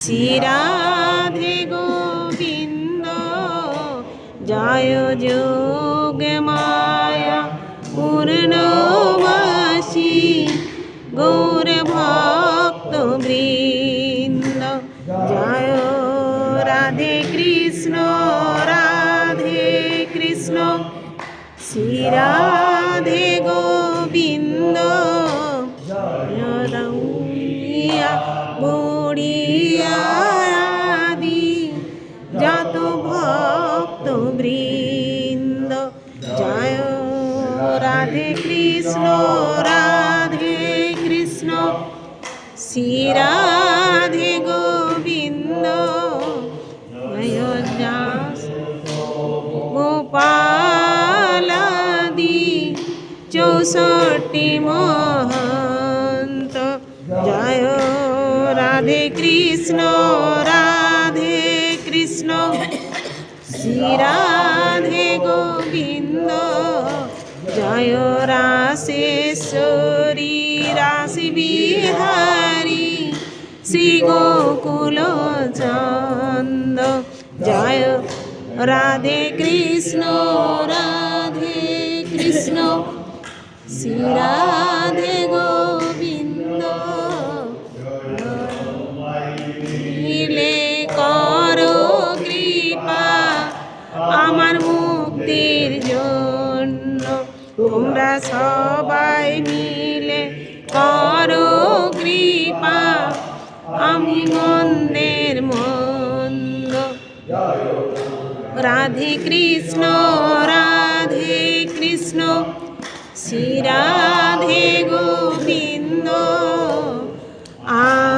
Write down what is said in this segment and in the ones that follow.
শ্রীরাধে গোবিন্দ জয় যোগ মায়া পূর্ণবাসী গৌর রাধে কৃষ্ণ রাধে কৃষ্ণ। শ্রী রাধে গোবিন্দ গোপালাদি, চৌষট্টি মহন্ত। জয় রাধে কৃষ্ণ রাধে কৃষ্ণ। শ্রী রাধে গোবিন্দ জয় রাশেশ্বরী রাশি বিহারী শ্রী গোকুল চন্দ। জয় রাধে কৃষ্ণ রাধে কৃষ্ণ, শ্রী রাধে গোবিন্দ আমি মন্দের মন্দ। রাধে কৃষ্ণ রাধে কৃষ্ণ শ্রী রাধে গোবিন্দ। আমি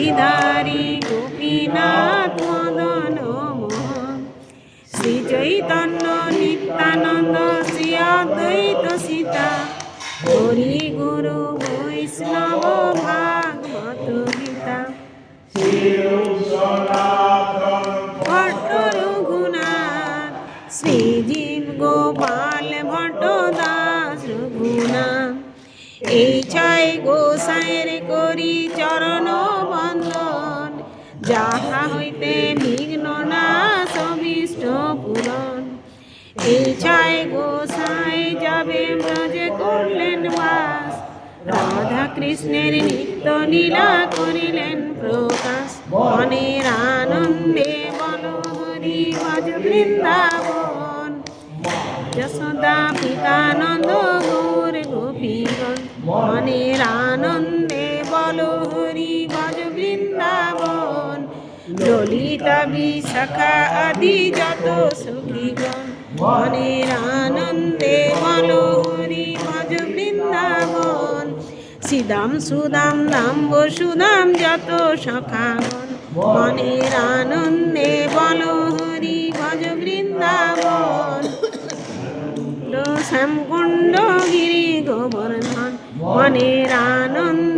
গিরিধারী গোপীনাথ মদন মোহন। শ্রী চৈতন্য নিত্যানন্দ, শ্রী অদ্বৈত সীতা। হরি গুরু বৈষ্ণব ভাগবত গীতা। ভট্ট রঘুনাথ শ্রীজীব গোপাল ভট্ট দাস রঘুনাথ। এই ছয় গোসাইয়ের করি চরণ যাহা হইতে বিঘ্ন না, সবিষ্ট পূরণ। এই ছয় গোসাই যাবে ব্রজে করলেন বাস। রাধা কৃষ্ণের নিত্য লীলা করিলেন প্রকাশ। মনের আনন্দে বল হরি বৃন্দাবন। যশোদা পিতানন্দ ললিতা বিশাখা আদি যত সখীগণ। মনের আনন্দে বল হরি ভজ বৃন্দাবন। সিদাম সুদাম দাম বসুদাম যত সখাগণ মনের আনন্দে বল হরি বৃন্দাবন। শ্যামকুণ্ড গিরি গোবর্ধন। মনের আনন্দে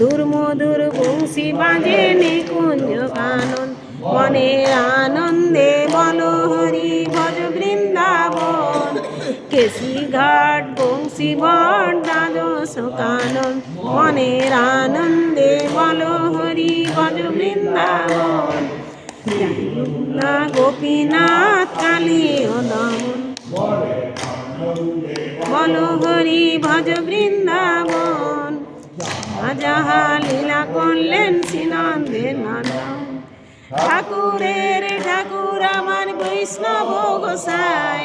মধুর মধুর বংশী বাজে নিকুঞ্জ কানন মনের আনন্দে বল হরি ভজ বৃন্দাবন। কেশি ঘাট বংশী ভট দ্বাদশ কানন। মনের আনন্দে বল হরি ভজ বৃন্দাবন। গোপীনাথ কালী দমন বলো হরি ভজ বৃন্দাবন। যাহা লীলা করলেন শ্রীনন্দের নন্দন ঠাকুরের ঠাকুর আমার বৈষ্ণব গোসাই।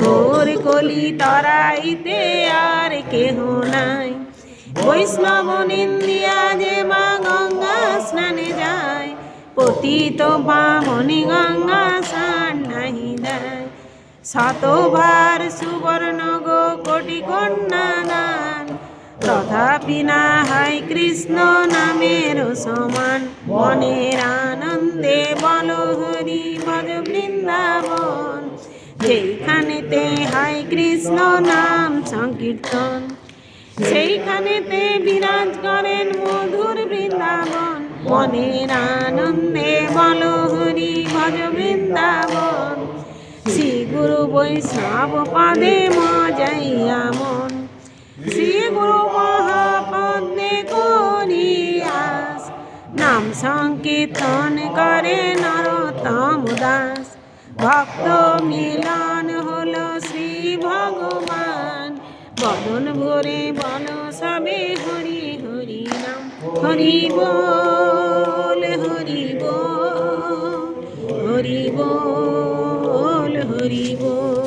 ঘোর কলি তরাইতে আর কেহ নাই। বৈষ্ণব নিন্দিয়া যে মা গঙ্গা স্নানে যায়। পতিত বামনি গঙ্গা স্নান নাহি দেয়। শতবার সুবর্ণ গো কোটি কন্যা দান তথাপি না হয় কৃষ্ণ নামের সমান। মনের আনন্দে বল হরি ভজ বৃন্দাবন। যেইখানেতে হয় কৃষ্ণ নাম সংকীর্তন, সেইখানেতে বিরাজ করেন মধুর বৃন্দাবন। মনের আনন্দে বল হরি ভজ বৃন্দাবন। শ্রী গুরু বৈষ্ণব পদে মজাইয়া সংকীর্তন করে নরোত্তম দাস। ভক্ত মিলন হল শ্রী ভগবান। বদন ভরে বল সবে হরি হরি নাম। হরি বল হরি বল হরি বল হরি বল।